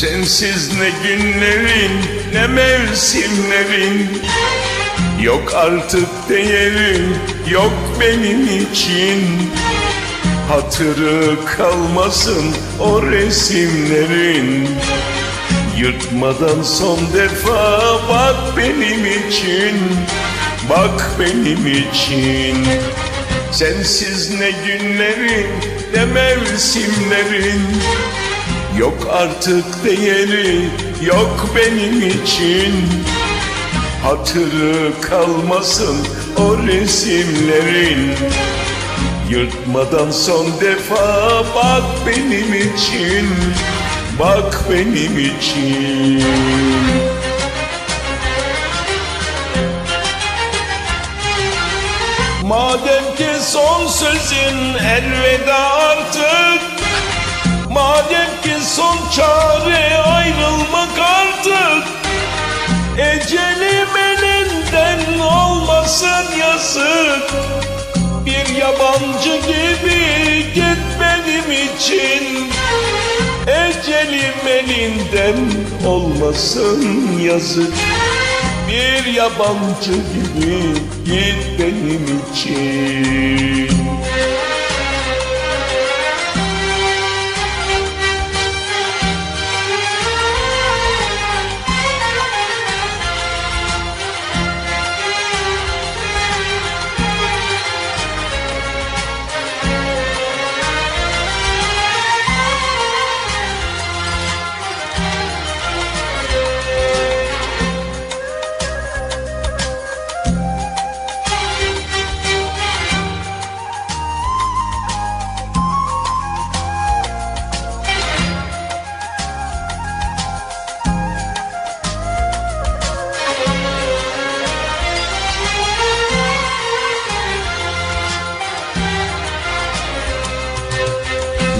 Sensiz ne günlerin ne mevsimlerin. Yok artık değerin yok benim için. Hatırı kalmasın o resimlerin. Yırtmadan son defa bak benim için. Bak benim için. Sensiz ne günlerin ne mevsimlerin Yok artık değeri yok benim için. Hatırı kalmasın o resimlerin. Yırtmadan son defa bak benim için Bak benim için. Madem ki son sözün elveda artık Madem ki son çare ayrılmak artık Ecelim elinden olmasın yazık. Bir yabancı gibi git benim için Ecelim elinden olmasın yazık. Bir yabancı gibi git benim için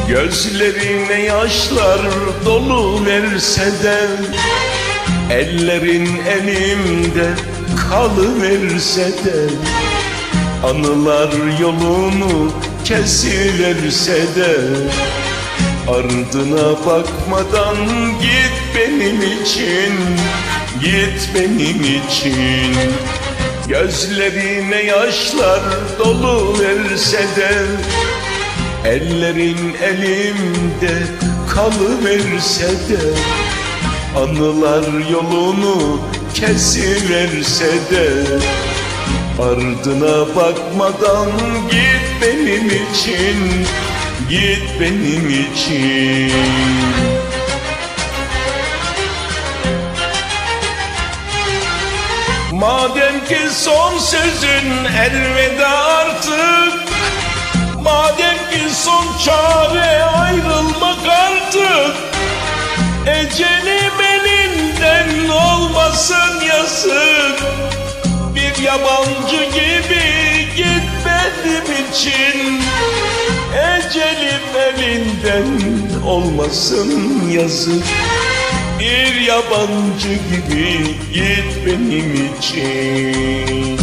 Gözlerine yaşlar dolu verse de Ellerin elimde kalıverse de Anılar yolunu kesiverse de Ardına bakmadan git benim için Git benim için. Gözlerine yaşlar dolu verse de Ellerin elimde kalıverse de Anılar yolunu kesiverse de Ardına bakmadan git benim için Git benim için. Madem ki son sözün elveda artık Ecelim elinden olmasın yazık. Bir yabancı gibi git benim için. Ecelim elinden olmasın yazık. Bir yabancı gibi git benim için